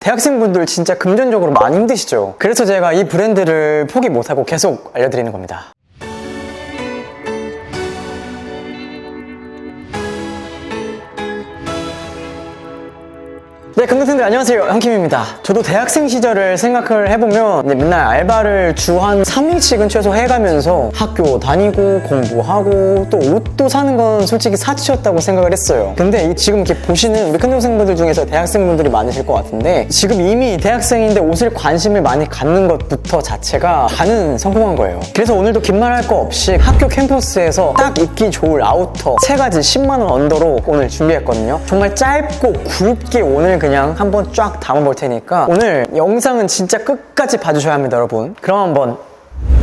대학생분들 진짜 금전적으로 많이 힘드시죠? 그래서 제가 이 브랜드를 포기 못하고 계속 알려드리는 겁니다. 네, 금등생들 안녕하세요. 한킴입니다. 저도 대학생 시절을 생각을 해보면 맨날 알바를 주 한 3일씩은 최소 해가면서 학교 다니고 공부하고 또 옷도 사는 건 솔직히 사치였다고 생각을 했어요. 근데 이 지금 이렇게 보시는 우리 큰 동생분들 중에서 대학생분들이 많으실 것 같은데 지금 이미 대학생인데 옷을 관심을 많이 갖는 것부터 자체가 반은 성공한 거예요. 그래서 오늘도 긴 말 할 거 없이 학교 캠퍼스에서 딱 입기 좋을 아우터 세 가지 10만 원 언더로 오늘 준비했거든요. 정말 짧고 굵게 오늘 그냥 한번 쫙 담아볼 테니까 오늘 영상은 진짜 끝까지 봐주셔야 합니다, 여러분. 그럼 한번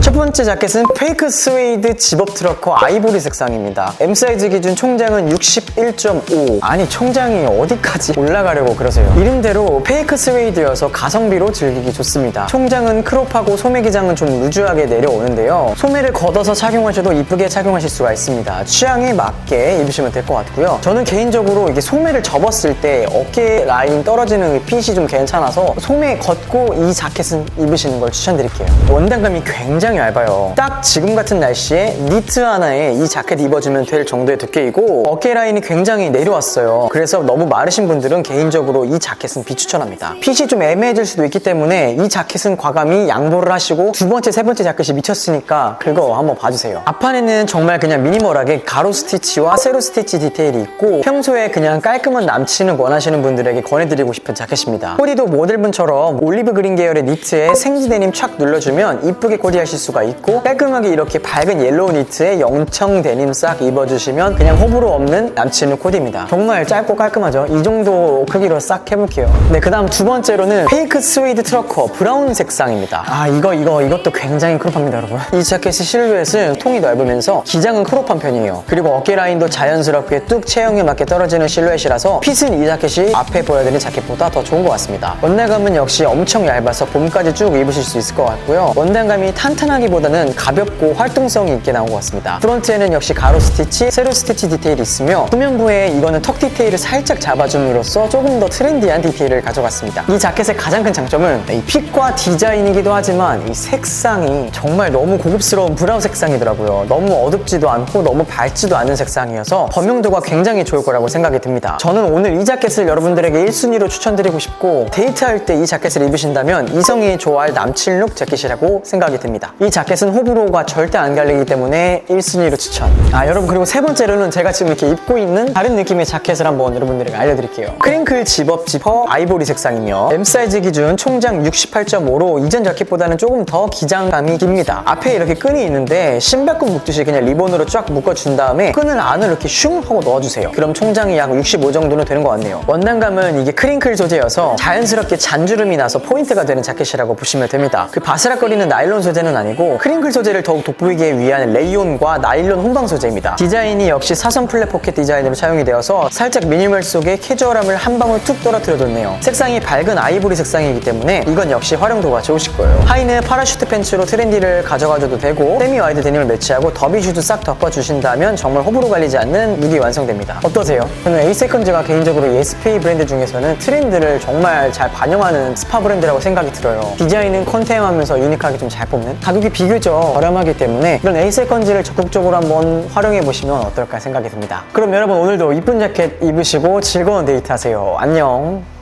첫 번째 자켓은 페이크 스웨이드 집업 트러커 아이보리 색상입니다. M 사이즈 기준 총장은 61.5. 아니 총장이 어디까지 올라가려고 그러세요? 이름대로 페이크 스웨이드여서 가성비로 즐기기 좋습니다. 총장은 크롭하고 소매 기장은 좀 루즈하게 내려오는데요. 소매를 걷어서 착용하셔도 이쁘게 착용하실 수가 있습니다. 취향에 맞게 입으시면 될 것 같고요. 저는 개인적으로 이게 소매를 접었을 때 어깨 라인 떨어지는 이 핏이 좀 괜찮아서 소매 걷고 이 자켓은 입으시는 걸 추천드릴게요. 원단감이 굉장히 얇아요. 딱 지금 같은 날씨에 니트 하나에 이 자켓 입어주면 될 정도의 두께이고 어깨 라인이 굉장히 내려왔어요. 그래서 너무 마르신 분들은 개인적으로 이 자켓은 비추천합니다. 핏이 좀 애매해질 수도 있기 때문에 이 자켓은 과감히 양보를 하시고 두 번째, 세 번째 자켓이 미쳤으니까 그거 한번 봐주세요. 앞판에는 정말 그냥 미니멀하게 가로 스티치와 세로 스티치 디테일이 있고 평소에 그냥 깔끔한 남친을 원하시는 분들에게 권해드리고 싶은 자켓입니다. 코디도 모델분처럼 올리브 그린 계열의 니트에 생지 데님 착 눌러주면 이쁘게 코디하실 수가 있고 깔끔하게 이렇게 밝은 옐로우 니트에 영청 데님 싹 입어주시면 그냥 호불호 없는 남친의 코디입니다. 정말 짧고 깔끔하죠? 이 정도 크기로 싹 해볼게요. 네, 그 다음 두 번째로는 페이크 스웨이드 트러커 브라운 색상입니다. 아, 이거, 이거, 이것도 굉장히 크롭합니다, 여러분. 이 자켓의 실루엣은 통이 넓으면서 기장은 크롭한 편이에요. 그리고 어깨 라인도 자연스럽게 뚝 체형에 맞게 떨어지는 실루엣이라서 핏은 이 자켓이 앞에 보여드린 자켓보다 더 좋은 것 같습니다. 원단감은 역시 엄청 얇아서 봄까지 쭉 입으실 수 있을 것 같고요. 원단감이 탄탄 하기보다는 가볍고 활동성이 있게 나온 것 같습니다. 프론트에는 역시 가로 스티치, 세로 스티치 디테일이 있으며 후면부에 이거는 턱 디테일을 살짝 잡아줌으로써 조금 더 트렌디한 디테일을 가져갔습니다. 이 자켓의 가장 큰 장점은 이 핏과 디자인이기도 하지만 이 색상이 정말 너무 고급스러운 브라운 색상이더라고요. 너무 어둡지도 않고 너무 밝지도 않은 색상이어서 범용도가 굉장히 좋을 거라고 생각이 듭니다. 저는 오늘 이 자켓을 여러분들에게 1순위로 추천드리고 싶고 데이트할 때 이 자켓을 입으신다면 이성이 좋아할 남친 룩 재킷이라고 생각이 듭니다. 이 자켓은 호불호가 절대 안 갈리기 때문에 1순위로 추천. 아 여러분 그리고 세 번째로는 제가 지금 이렇게 입고 있는 다른 느낌의 자켓을 한번 여러분들에게 알려드릴게요. 크링클 집업 지퍼 아이보리 색상이며 M 사이즈 기준 총장 68.5로 이전 자켓보다는 조금 더 기장감이 깁니다. 앞에 이렇게 끈이 있는데 신발끈 묶듯이 그냥 리본으로 쫙 묶어준 다음에 끈을 안으로 이렇게 슝 하고 넣어주세요. 그럼 총장이 약 65 정도는 되는 것 같네요. 원단감은 이게 크링클 소재여서 자연스럽게 잔주름이 나서 포인트가 되는 자켓이라고 보시면 됩니다. 그 바스락거리는 나일론 소재는 아니 고 크링클 소재를 더욱 돋보이게 위한 레이온과 나일론 혼방 소재입니다. 디자인이 역시 사선 플랫 포켓 디자인으로 사용이 되어서 살짝 미니멀 속에 캐주얼함을 한 방울 툭 떨어뜨려줬네요. 색상이 밝은 아이보리 색상이기 때문에 이건 역시 활용도가 좋으실 거예요. 하의는 파라슈트 팬츠로 트렌디를 가져가줘도 되고 세미 와이드 데님을 매치하고 더비 슈즈 싹 덮어주신다면 정말 호불호 갈리지 않는 룩이 완성됩니다. 어떠세요? 저는 에이세컨즈가 개인적으로 이 SPA 브랜드 중에서는 트렌드를 정말 잘 반영하는 스파 브랜드라고 생각이 들어요. 디자인은 컨템하면서 유니크하게 좀 잘 뽑는 이 비교적 저렴하기 때문에 이런 에이세컨즈를 적극적으로 한번 활용해 보시면 어떨까 생각이 듭니다. 그럼 여러분 오늘도 이쁜 자켓 입으시고 즐거운 데이트 하세요. 안녕.